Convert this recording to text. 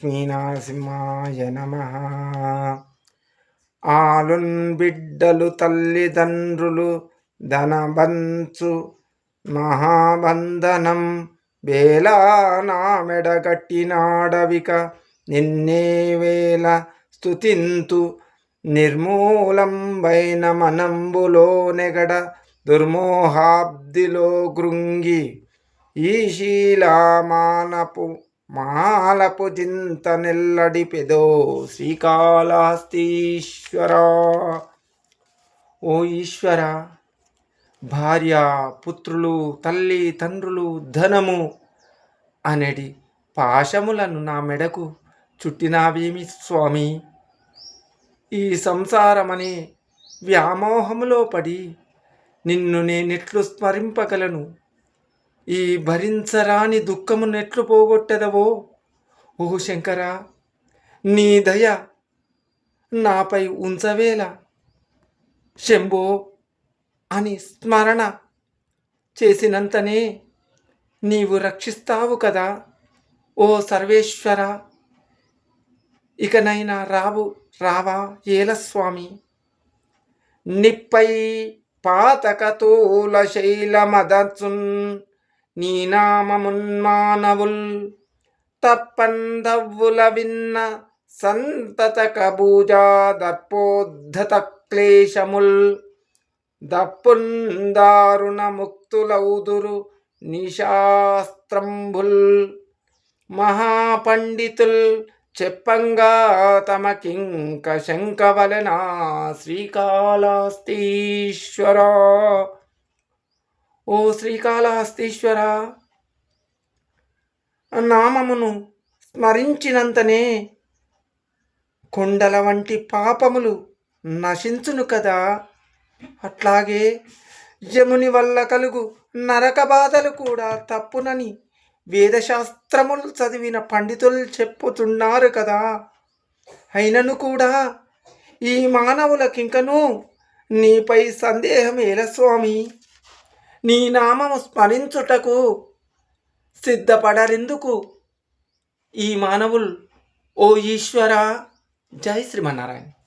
లక్ష్మీనరసింహాయ నమ. ఆలున్ బిడ్డలు తల్లిదండ్రులు ధనబంచు మహాబంధనం వేలా నా మెడగట్టినాడవిక నిన్నే వేల స్థుతింతు నిర్మూలం వైన మనంబులో నెగడ దుర్మోహాబ్దిలో గృంగి ఈ శీలామానపు మాలపు చింత నెల్లడి పెదో శ్రీకాళహస్తీశ్వర. ఓ ఈశ్వర భార్య పుత్రులు తల్లి తండ్రులు ధనము అనడి పాశములను నా మెడకు చుట్టినావేమి స్వామి? ఈ సంసారమనే వ్యామోహములో పడి నిన్ను నేనెట్లు స్మరింపగలను. ఈ భరించరాని దుఃఖము నెట్లు పోగొట్టెదవో? ఓ శంకర నీ దయ నాపై ఉంచవేల? శంభో అని స్మరణ చేసినంతనే నీవు రక్షిస్తావు కదా? ఓ సర్వేశ్వర ఇకనైనా రావు రావా ఏలస్వామి నిప్పై పాతకతూల శైలమదచున్ నీ నామమున్మానవుల్ తప్పందవ్వుల విన్న సంతత కబూజా దర్పోద్ధత క్లేశముల్ దప్పుందారుణ ముక్తులౌదురు నిశాస్త్రంబుల్ మహాపండితుల్ చెప్పంగా తమకింక శంకవలనా శ్రీకాళాస్తీశ్వరా ఓ శ్రీకాళహస్తీశ్వర నామమును స్మరించినంతనే కొండల వంటి పాపములు నశించును కదా. అట్లాగే యముని వల్ల కలుగు నరక బాధలు కూడా తప్పునని వేదశాస్త్రములు చదివిన పండితులు చెప్పుతున్నారు కదా. అయినను కూడా ఈ మానవులకింకను నీపై సందేహం ఏల స్వామి? నీ నామము స్మరించుటకు సిద్ధపడరెందుకు? ఈ మానవులు ఓ ఈశ్వర జై శ్రీమన్నారాయణ.